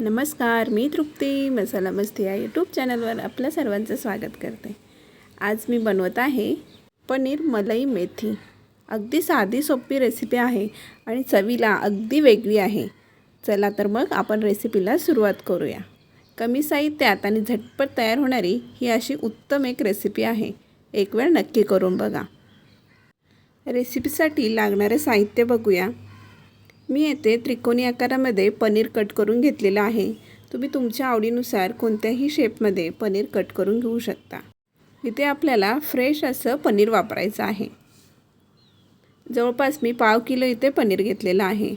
नमस्कार मी तृप्ती. मसाला मस्ती या यूट्यूब चॅनलवर आपल्या सर्वांचं स्वागत करते. आज मी बनवत आहे पनीर मलाई मेथी. अगदी साधी सोपी रेसिपी आहे आणि चवीला अगदी वेगळी आहे. चला तर मग आपण रेसिपीला सुरुवात करूया. कमी साहित्यात आणि झटपट तयार होणारी ही अशी उत्तम एक रेसिपी आहे. एक वेळ नक्की करून बघा. रेसिपीसाठी लागणारे साहित्य बघूया. मी येथे त्रिकोणी आकारामध्ये पनीर कट करून घेतलेलं आहे. तुम्ही तुमच्या आवडीनुसार कोणत्याही शेपमध्ये पनीर कट करून घेऊ शकता. इथे आपल्याला फ्रेश असं पनीर वापरायचं आहे. जवळपास मी पाव किलो इथे पनीर घेतलेलं आहे.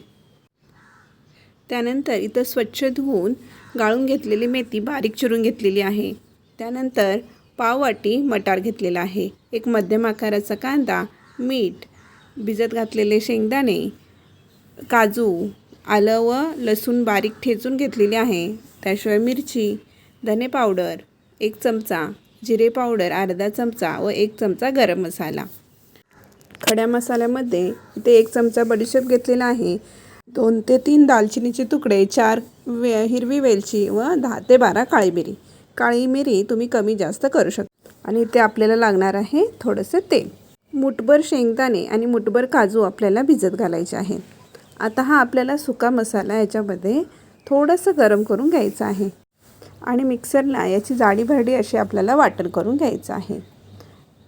त्यानंतर इथं स्वच्छ धुवून गाळून घेतलेली मेथी बारीक चिरून घेतलेली आहे. त्यानंतर पाव वाटी मटार घेतलेला आहे. एक मध्यम आकाराचा कांदा मीठ भिजत घातलेले शेंगदाणे काजू आलं व लसूण बारीक ठेचून घेतलेली आहे. त्याशिवाय मिरची धने पावडर एक चमचा जिरे पावडर अर्धा चमचा व एक चमचा गरम मसाला. खड्या मसाल्यामध्ये इथे एक चमचा बडीशेप घेतलेला आहे. दोन ते तीन दालचिनीचे तुकडे चार वे हिरवी वेलची व दहा ते बारा काळी मिरी. काळी मिरी तुम्ही कमी जास्त करू शकता. आणि इथे आपल्याला लागणार आहे थोडंसं तेल. मुठभर शेंगदाणे आणि मुठभर काजू आपल्याला भिजत घालायचे आहेत. आता हा आपल्याला सुका मसाला याच्यामध्ये थोडंसं गरम करून घ्यायचं आहे. आणि मिक्सरला याची जाडी भरडी अशी आपल्याला वाटण करून घ्यायचं आहे.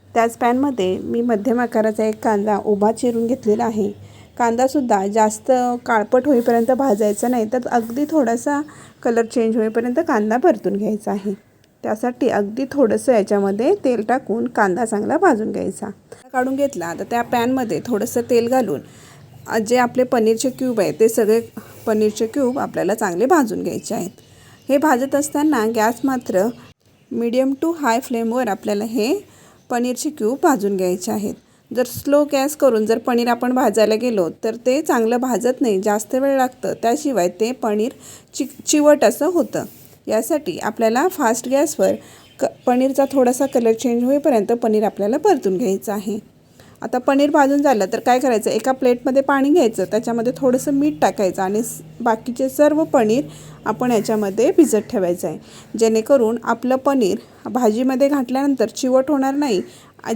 त्याच पॅनमध्ये मी मध्यम आकाराचा एक कांदा उभा चिरून घेतलेला आहे. कांदासुद्धा जास्त काळपट होईपर्यंत भाजायचा नाही तर अगदी थोडासा कलर चेंज होईपर्यंत कांदा परतून घ्यायचा आहे. त्यासाठी अगदी थोडंसं याच्यामध्ये तेल टाकून कांदा चांगला भाजून घ्यायचा. काढून घेतला तर त्या पॅनमध्ये थोडंसं तेल घालून जे आपले पनीरचे क्यूब आहेत ते सगळे पनीरचे क्यूब आपल्याला चांगले भाजून घ्यायचे आहेत. हे भाजत असताना गॅस मात्र मीडियम टू हाय फ्लेमवर आपल्याला हे पनीरचे क्यूब भाजून घ्यायचे आहेत. जर स्लो गॅस करून जर पनीर आपण भाजायला गेलो तर ते चांगलं भाजत नाही जास्त वेळ लागतं. त्याशिवाय ते पनीर चि चिवट असं होतं. यासाठी आपल्याला फास्ट गॅसवर क पनीरचा थोडासा कलर चेंज होईपर्यंत पनीर आपल्याला परतून घ्यायचं आहे. आता पनीर भाजून झालं तर काय करायचं? एका प्लेटमध्ये पाणी घ्यायचं. त्याच्यामध्ये थोडंसं मीठ टाकायचं आणि बाकीचे सर्व पनीर आपण याच्यामध्ये भिजत ठेवायचं आहे. जेणेकरून आपलं पनीर भाजीमध्ये घातल्यानंतर चिवट होणार नाही.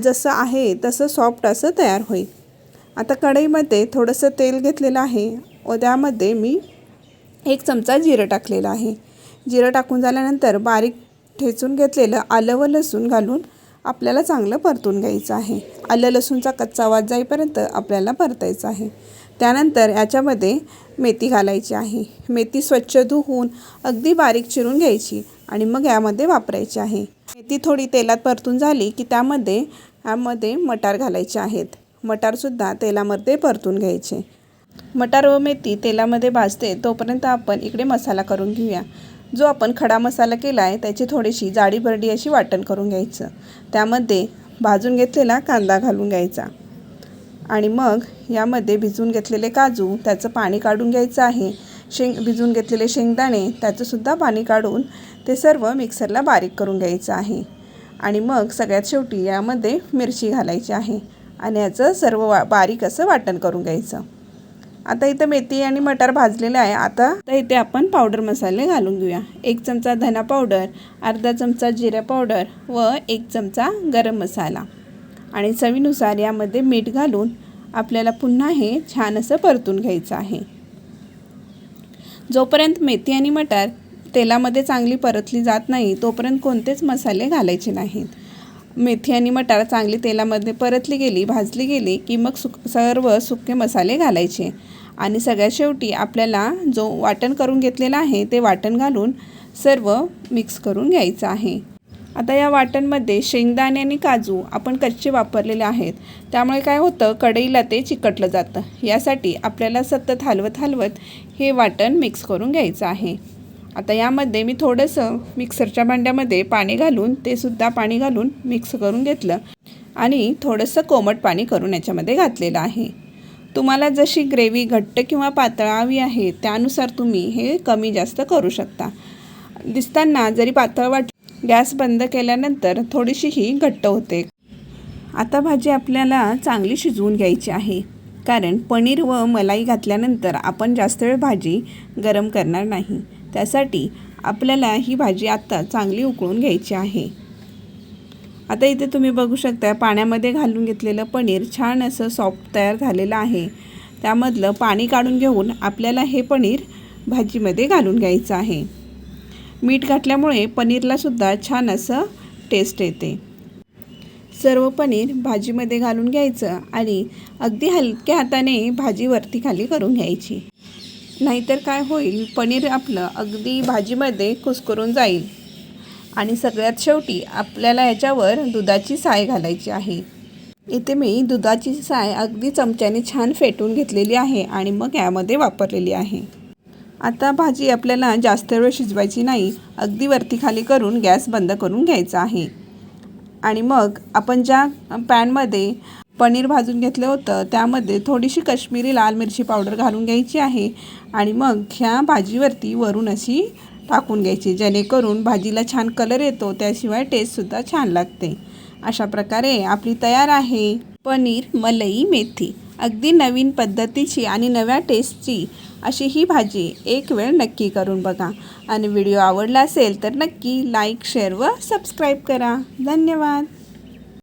जसं आहे तसं सॉफ्ट असं तयार होईल. आता कढईमध्ये थोडंसं तेल घेतलेलं आहे. व त्यामध्ये मी एक चमचा जिरं टाकलेलं आहे. जिरं टाकून झाल्यानंतर बारीक ठेचून घेतलेलं आलं व लसूण घालून आपल्याला चांगलं परतून घ्यायचं आहे. आलं लसूणचा कच्चा वाज जाईपर्यंत आपल्याला परतायचं आहे. त्यानंतर याच्यामध्ये मेथी घालायची आहे. मेथी स्वच्छ धुवून अगदी बारीक चिरून घ्यायची आणि मग यामध्ये वापरायची आहे. मेथी थोडी तेलात परतून झाली की त्यामध्ये यामध्ये मटार घालायचे आहेत. मटारसुद्धा तेलामध्ये परतून घ्यायचे. मटार व मेथी तेलामध्ये भाजते तोपर्यंत आपण इकडे मसाला करून घेऊया. जो आपण खडा मसाला केला आहे त्याची थोडीशी जाडी भरडी अशी वाटण करून घ्यायचं. त्यामध्ये भाजून घेतलेला कांदा घालून घ्यायचा. आणि मग यामध्ये भिजून घेतलेले काजू त्याचं पाणी काढून घ्यायचं आहे. शेंग भिजून घेतलेले शेंगदाणे त्याचंसुद्धा पाणी काढून ते सर्व मिक्सरला बारीक करून घ्यायचं आहे. आणि मग सगळ्यात शेवटी यामध्ये मिरची घालायची आहे. आणि याचं सर्व वा बारीक असं वाटण करून घ्यायचं. आता इथं मेथी आणि मटार भाजलेलं आहे. आता तर इथे आपण पावडर मसाले घालून घेऊया. एक चमचा धना पावडर अर्धा चमचा जिरा पावडर व एक चमचा गरम मसाला. आणि चवीनुसार यामध्ये मीठ घालून आपल्याला पुन्हा हे छान असं परतून घ्यायचं आहे. जोपर्यंत मेथी आणि मटार तेलामध्ये चांगली परतली जात नाही तोपर्यंत कोणतेच मसाले घालायचे नाहीत. मेथी आणि मटार चांगली तेलामध्ये परतली गेली भाजली गेली की मग सुक सर्व सुके मसाले घालायचे. आणि सगळ्यात शेवटी आपल्याला जो वाटण करून घेतलेला आहे ते वाटण घालून सर्व मिक्स करून घ्यायचं आहे. आता या वाटणमध्ये शेंगदाणे आणि काजू आपण कच्चे वापरलेले आहेत. त्यामुळे काय होतं कढईला ते चिकटलं जातं. यासाठी आपल्याला सतत हलवत हलवत हे वाटण मिक्स करून घ्यायचं आहे. आता यामध्ये मी थोडंसं मिक्सरच्या भांड्यामध्ये पाणी घालून ते सुद्धा पाणी घालून मिक्स करून घेतलं. आणि थोडंसं कोमट पाणी करून याच्यामध्ये घातलेलं आहे. तुम्हाला जशी ग्रेव्ही घट्ट किंवा पातळ हवी आहे त्यानुसार तुम्ही हे कमी जास्त करू शकता. दिसताना जरी पातळ वाट गॅस बंद केल्यानंतर थोडीशी ही घट्ट होते. आता भाजी आपल्याला चांगली शिजवून घ्यायची आहे. कारण पनीर व मलाई घातल्यानंतर आपण जास्त वेळ भाजी गरम करणार नाही. त्यासाठी आपल्याला ही भाजी आत्ता चांगली उकळून घ्यायची आहे. आता इथे तुम्ही बघू शकता पाण्यामध्ये घालून घेतलेलं पनीर छान असं सॉफ्ट तयार झालेलं आहे. त्यामधलं पाणी काढून घेऊन आपल्याला हे पनीर भाजीमध्ये घालून घ्यायचं आहे. मीठ घातल्यामुळे पनीरलासुद्धा छान असं टेस्ट येते. सर्व पनीर भाजीमध्ये घालून घ्यायचं आणि अगदी हलक्या हाताने भाजी वरती खाली करून घ्यायची. नाहीतर काय होईल? पनीर आपलं अगदी भाजीमध्ये कुस्करून जाईल. आणि सगळ्यात शेवटी आपल्याला याच्यावर दुधाची साय घालायची आहे. इथे मी दुधाची साय अगदी चमच्याने छान फेटून घेतलेली आहे आणि मग यामध्ये वापरलेली आहे. आता भाजी आपल्याला जास्त वेळ शिजवायची नाही अगदी वरती खाली करून गॅस बंद करून घ्यायचा आहे. आणि मग आपण ज्या पॅनमध्ये पनीर भाजून घेतलं होतं. त्यामध्ये थोडीशी कश्मीरी लाल मिरची पावडर घालून घ्यायची आहे आणि मग ह्या भाजीवरती वरून अशी टाकून घ्यायची जेणेकरून भाजीला छान कलर येतो त्याशिवाय टेस्टसुद्धा छान लागते. अशा प्रकारे आपली तयार आहे पनीर मलई मेथी. अगदी नवीन पद्धतीची आणि नव्या टेस्टची अशी ही भाजी एक वेळ नक्की करून बघा. आणि व्हिडिओ आवडला असेल तर नक्की लाईक शेअर व सबस्क्राईब करा. धन्यवाद.